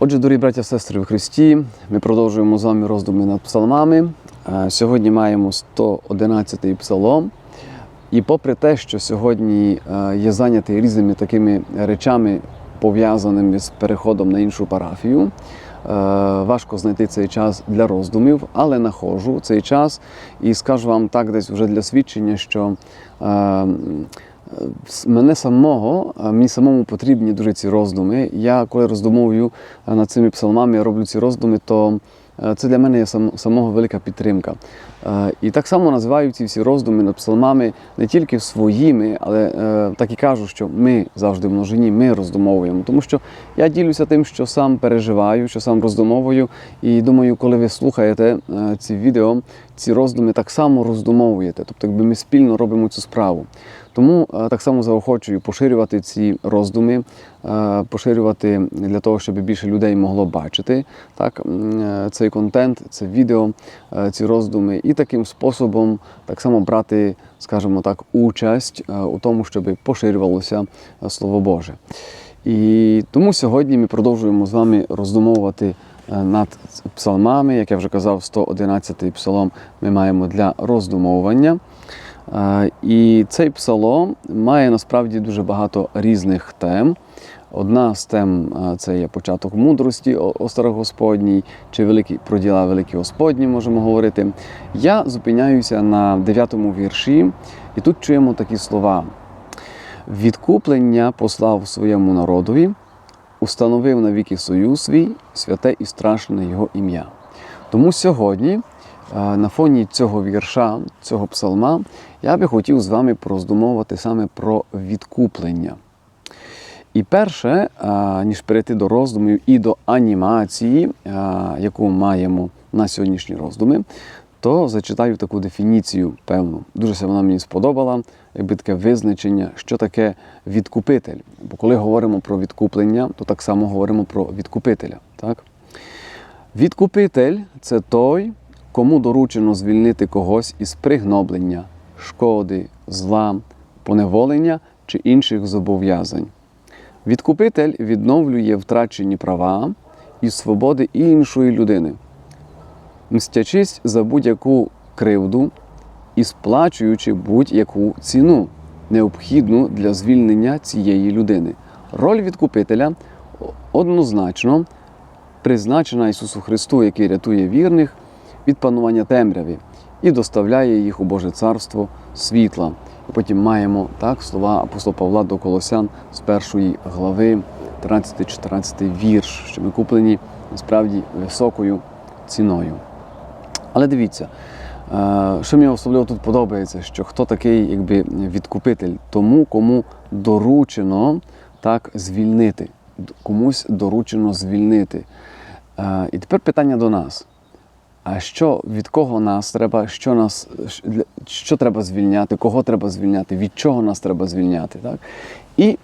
Отже, дорогі браття сестри в Христі, ми продовжуємо з вами роздуми над псалмами. Е, Сьогодні маємо 111-й псалом. І попри те, що сьогодні е, є зайнятий різними такими речами, пов'язаними з переходом на іншу парафію, е, важко знайти цей час для роздумів, але нахожу цей час і скажу вам так, десь вже для свідчення, що мене самого, мені самому потрібні дуже ці роздуми. Я коли роздумовую над цими псалмами, роблю ці роздуми, то е, це для мене є сам- самого велика підтримка. Е, І так само називаю ці всі роздуми над псалмами не тільки своїми, але е, так і кажу, що ми завжди в множині, ми роздумовуємо. Тому що я ділюся тим, що сам переживаю, що сам роздумовую. І думаю, коли ви слухаєте е, ці відео, ці роздуми так само роздумовуєте. Тобто, якби ми спільно робимо цю справу. Тому так само заохочую поширювати ці роздуми, поширювати для того, щоб більше людей могло бачити так, цей контент, це відео, ці роздуми, і таким способом так само брати, скажімо так, участь е, у тому, щоб поширювалося е, Слово Боже. І тому сьогодні ми продовжуємо з вами роздумовувати е, над псалмами, як я вже казав, 111-й псалом ми маємо для роздумовування. І цей псалом має насправді дуже багато різних тем. Одна з тем е, це є початок мудрості Старогосподній, чи великі про діла великі Господні можемо говорити. Я зупиняюся на 9 вірші, і тут чуємо такі слова: відкуплення послав своєму народові, установив навіки союз свій, святе і страшне його ім'я. Тому сьогодні, е, на фоні цього вірша, цього псалма, я би хотів з вами пороздумовувати саме про відкуплення. І перше, ніж перейти до роздумів і до анімації, яку маємо на сьогоднішні роздуми, то зачитаю таку дефініцію певну. Дуже вона мені сподобала, якби таке визначення, що таке відкупитель. Бо коли говоримо про відкуплення, то так само говоримо про відкупителя. Так? Відкупитель це той, кому доручено звільнити когось із пригноблення, шкоди, зла, поневолення чи інших зобов'язань. Відкупитель відновлює втрачені права і свободи іншої людини, мстячись за будь-яку кривду і сплачуючи будь-яку ціну, необхідну для звільнення цієї людини. Роль відкупителя однозначно призначена Ісусу Христу, який рятує вірних від панування темряви і доставляє їх у Боже Царство світла. Потім маємо так слова апостола Павла до Колосян з першої глави, 13-14 вірш, що ми куплені насправді високою ціною. Але дивіться, е, що мені особливо тут подобається, що хто такий якби, відкупитель, тому кому доручено так звільнити, комусь доручено звільнити. Е, І тепер питання до нас. А що від кого нас треба, що нас що треба звільняти, кого треба звільняти, від чого нас треба звільняти? Так? І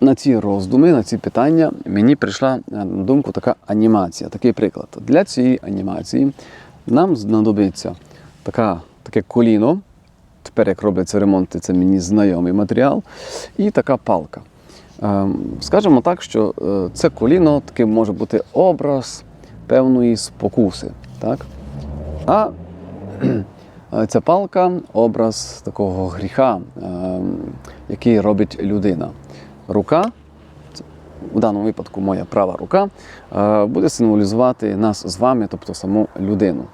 на ці роздуми, на ці питання мені прийшла е, на думку така анімація, такий приклад. Для цієї анімації нам знадобиться така, таке коліно. Тепер, як робляться ремонти, це мені знайомий матеріал, і така палка. Ем, Скажемо так, що е, це коліно таким може бути образ певної спокуси. Так? А ця палка образ такого гріха, ем, який робить людина. Рука, в даному випадку моя права рука, е, буде символізувати нас з вами, тобто саму людину.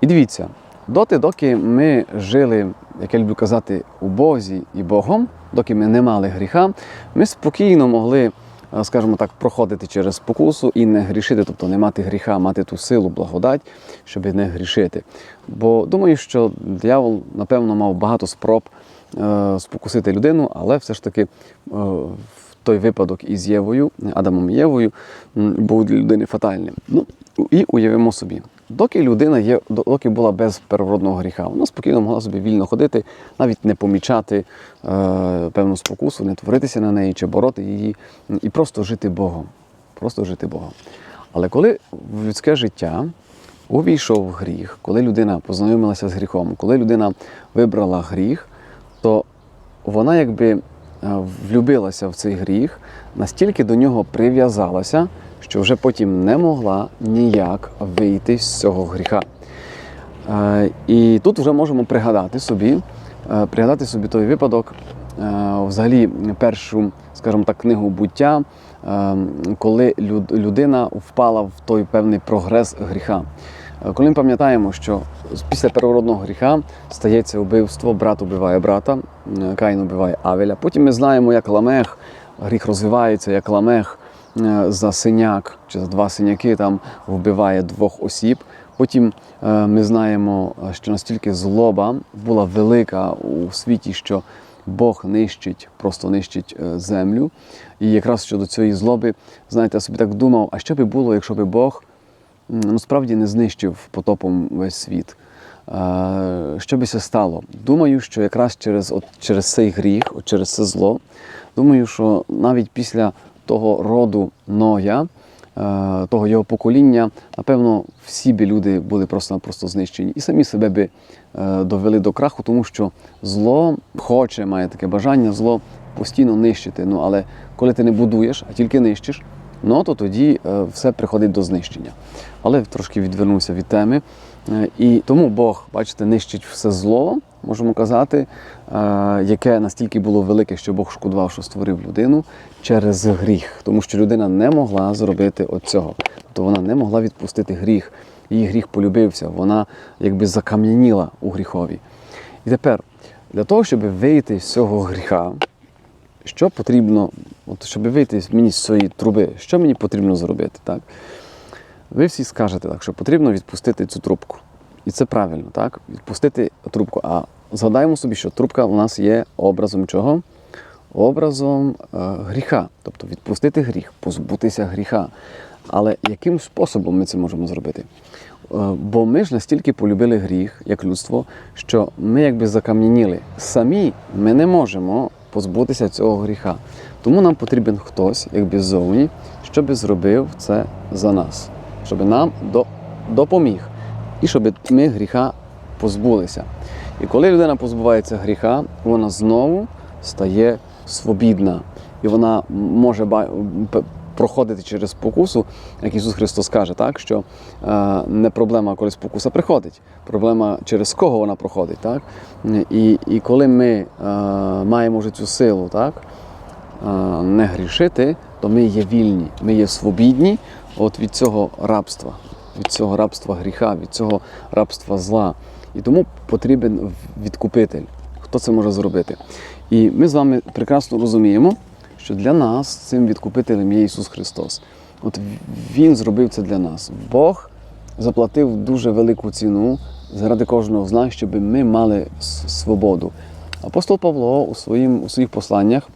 І дивіться, доти, доки ми жили, як я люблю казати, у Бозі і Богом, доки ми не мали гріха, ми спокійно могли, скажімо так, проходити через спокусу і не грішити, тобто не мати гріха, мати ту силу, благодать, щоб не грішити. Бо думаю, що диявол, напевно, мав багато спроб е, спокусити людину, але все ж таки е, в той випадок із Євою, Адамом і Євою, був для людини фатальним. Ну, і уявимо собі, доки людина є, доки була без первородного гріха, вона спокійно могла собі вільно ходити, навіть не помічати е, певну спокусу, не творитися на неї чи бороти її, і просто жити Богом. Просто жити Богом. Але коли в людське життя увійшов гріх, коли людина познайомилася з гріхом, коли людина вибрала гріх, то вона якби е, влюбилася в цей гріх, настільки до нього прив'язалася, що вже потім не могла ніяк вийти з цього гріха. Е, І тут вже можемо пригадати собі, е, пригадати собі той випадок, е, взагалі першу, скажімо так, книгу буття, коли людина впала в той певний прогрес гріха. Коли ми пам'ятаємо, що після первородного гріха стається вбивство, брат убиває брата, Каїн убиває Авеля. Потім ми знаємо, як Ламех, гріх розвивається, як Ламех за синяк чи за два синяки там вбиває двох осіб. Потім е, ми знаємо, е, що настільки злоба була велика у світі, що Бог нищить, просто нищить е, землю. І якраз щодо цієї злоби, знаєте, я собі так думав, а що би було, якщо би Бог ну, справді не знищив потопом весь світ? Е, Що би це стало? Думаю, що якраз через, от, через цей гріх, от через це зло, думаю, що навіть після того роду Ноя, е, того його покоління, напевно, всі би люди були просто-напросто знищені і самі себе би е, довели до краху, тому що зло хоче, має таке бажання, зло постійно нищити. Ну, але коли ти не будуєш, а тільки нищиш, ну то тоді е, все приходить до знищення. Але трошки відвернувся від теми. І тому Бог, бачите, нищить все зло, можемо казати, е, яке настільки було велике, що Бог шкодував, що створив людину через гріх, тому що людина не могла зробити оцього. Тобто вона не могла відпустити гріх. Її гріх полюбився, вона якби закам'яніла у гріхові. І тепер, для того, щоб вийти з цього гріха, що потрібно, от, щоб вийти мені з цієї труби, що мені потрібно зробити? Так? Ви всі скажете, так, що потрібно відпустити цю трубку. І це правильно, так? Відпустити трубку. А згадаємо собі, що трубка у нас є образом чого? Образом е, гріха. Тобто відпустити гріх, позбутися гріха. Але яким способом ми це можемо зробити? Е, Бо ми ж настільки полюбили гріх, як людство, що ми якби закам'яніли. Самі ми не можемо позбутися цього гріха. Тому нам потрібен хтось, якби ззовні, щоб зробив це за нас, щоб нам до- допоміг і щоб ми гріха позбулися. І коли людина позбувається гріха, вона знову стає свобідна. І вона може проходити через спокусу, як Ісус Христос каже, так, що е, не проблема, коли спокуса приходить, проблема через кого вона проходить. Так? І, і коли ми е, маємо вже цю силу, так, е, не грішити, то ми є вільні, ми є свобідні от від цього рабства, від цього рабства гріха, від цього рабства зла. І тому потрібен відкупитель. Хто це може зробити? І ми з вами прекрасно розуміємо, що для нас цим відкупителем є Ісус Христос. От Він зробив це для нас. Бог заплатив дуже велику ціну заради кожного з нас, щоб ми мали свободу. Апостол Павло у, своїм, у своїх посланнях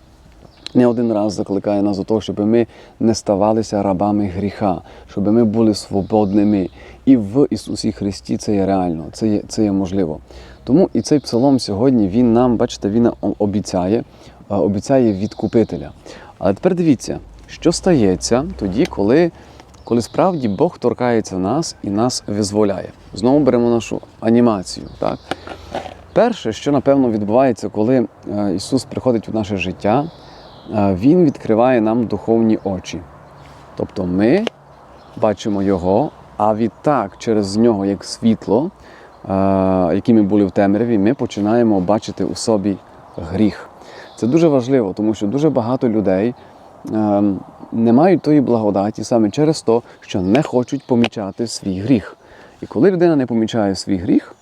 не один раз закликає нас до того, щоб ми не ставалися рабами гріха, щоб ми були свободними. І в Ісусі Христі це є реально, це є, це є можливо. Тому і цей псалом сьогодні він нам, бачите, він обіцяє, е, обіцяє відкупителя. Але тепер дивіться, що стається тоді, коли, коли справді Бог торкається нас і нас визволяє. Знову беремо нашу анімацію. Так? Перше, що напевно відбувається, коли е, Ісус приходить у наше життя, е, Він відкриває нам духовні очі. Тобто ми бачимо Його, а відтак через нього, як світло, е, які ми були в темряві, ми починаємо бачити у собі гріх. Це дуже важливо, тому що дуже багато людей е, не мають тої благодаті саме через те, що не хочуть помічати свій гріх. І коли людина не помічає свій гріх,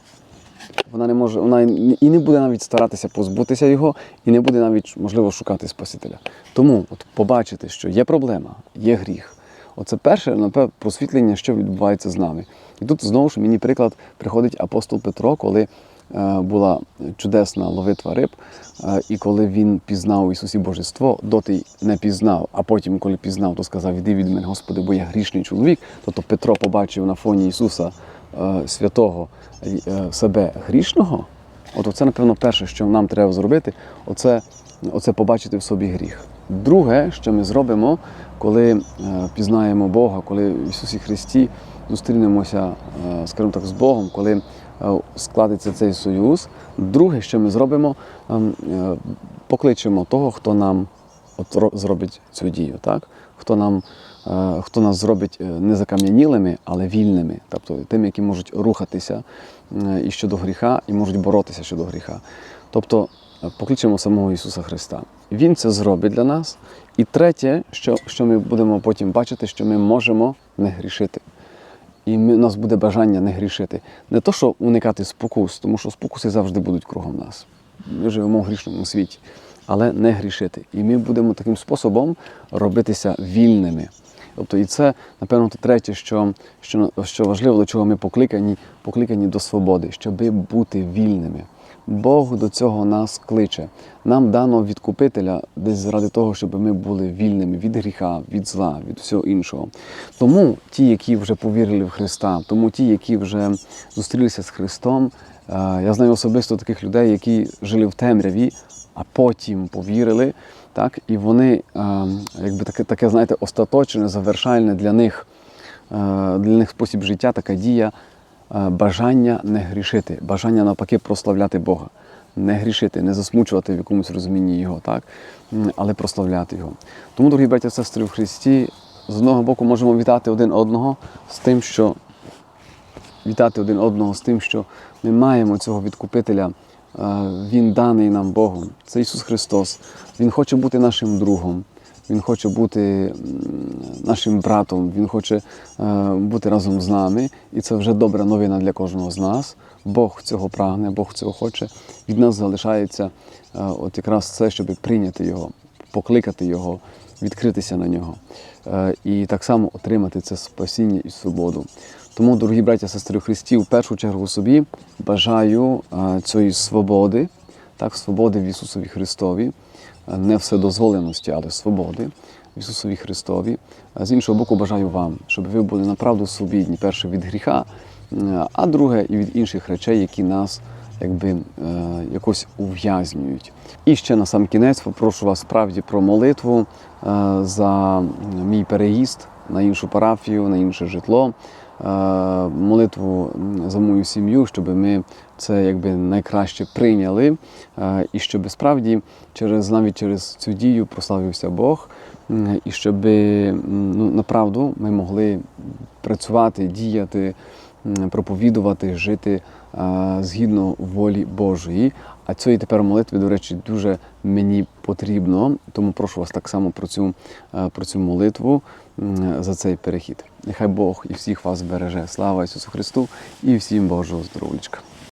вона не може, вона і не буде навіть старатися позбутися його, і не буде навіть можливо шукати Спасителя. Тому от побачити, що є проблема, є гріх. Оце перше, напевно, просвітлення, що відбувається з нами. І тут знову ж мені приклад приходить апостол Петро, коли е, була чудесна ловитва риб, е, і коли він пізнав Ісусі Божество, доти не пізнав, а потім, коли пізнав, то сказав: Іди від мене, Господи, бо я грішний чоловік. Тобто Петро побачив на фоні Ісуса е, святого себе грішного. От це, напевно, перше, що нам треба зробити, оце, оце побачити в собі гріх. Друге, що ми зробимо, коли е, пізнаємо Бога, коли в Ісусі Христі зустрінемося, е, скажімо так, з Богом, коли е, складеться цей союз. Друге, що ми зробимо, ем, покличемо того, хто нам от зробить цю дію, так? хто нам хто нас зробить не закам'янілими, але вільними, тобто тими, які можуть рухатися і щодо гріха, і можуть боротися щодо гріха. Тобто покличемо самого Ісуса Христа. Він це зробить для нас. І третє, що, що ми будемо потім бачити, що ми можемо не грішити. І ми, у нас буде бажання не грішити. Не то, що уникати спокус, тому що спокуси завжди будуть кругом нас. Ми живемо в грішному світі, але не грішити. І ми будемо таким способом робитися вільними. Тобто, і це, напевно, те третє, що, що, що важливо, до чого ми покликані, покликані до свободи, щоб бути вільними. Бог до цього нас кличе. Нам дано відкупителя десь заради того, щоб ми були вільними від гріха, від зла, від всього іншого. Тому ті, які вже повірили в Христа, тому ті, які вже зустрілися з Христом, е, я знаю особисто таких людей, які жили в темряві, а потім повірили. Так, і вони, е, якби таке, таке, знаєте, остаточне, завершальне для них, е, для них спосіб життя, така дія бажання не грішити, бажання навпаки прославляти Бога, не грішити, не засмучувати в якомусь розумінні Його, так? Але прославляти Його. Тому, дорогі браті і сестри в Христі, з одного боку можемо вітати один одного з тим, що вітати один одного з тим, що ми маємо цього відкупителя. Е, Він даний нам Богом. Це Ісус Христос. Він хоче бути нашим другом. Він хоче бути нашим братом, Він хоче е, бути разом з нами. І це вже добра новина для кожного з нас. Бог цього прагне, Бог цього хоче. Від нас залишається е, от якраз це, щоб прийняти Його, покликати Його, відкритися на нього. Е, І так само отримати це спасіння і свободу. Тому, дорогі браття сестри Христі, в першу чергу собі бажаю цієї свободи, так, свободи в Ісусові Христові, не вседозволеності, але свободи в Ісусові Христові. З іншого боку, бажаю вам, щоб ви були направду свобідні, перше від гріха, е, а друге і від інших речей, які нас якби е, якось ув'язнюють. І ще на сам кінець попрошу вас справді про молитву е, за мій переїзд на іншу парафію, на інше житло. Е, Молитву за мою сім'ю, щоб ми це якби найкраще прийняли, е, і щоб справді через навіть через цю дію прославився Бог, і щоб ну, направду ми могли працювати, діяти, проповідувати, жити е, згідно волі Божої. А цієї тепер молитви, до речі, дуже мені потрібно. Тому прошу вас так само про цю, про цю молитву за цей перехід. Нехай Бог і всіх вас береже. Слава Ісусу Христу і всім Божого здоров'ячка.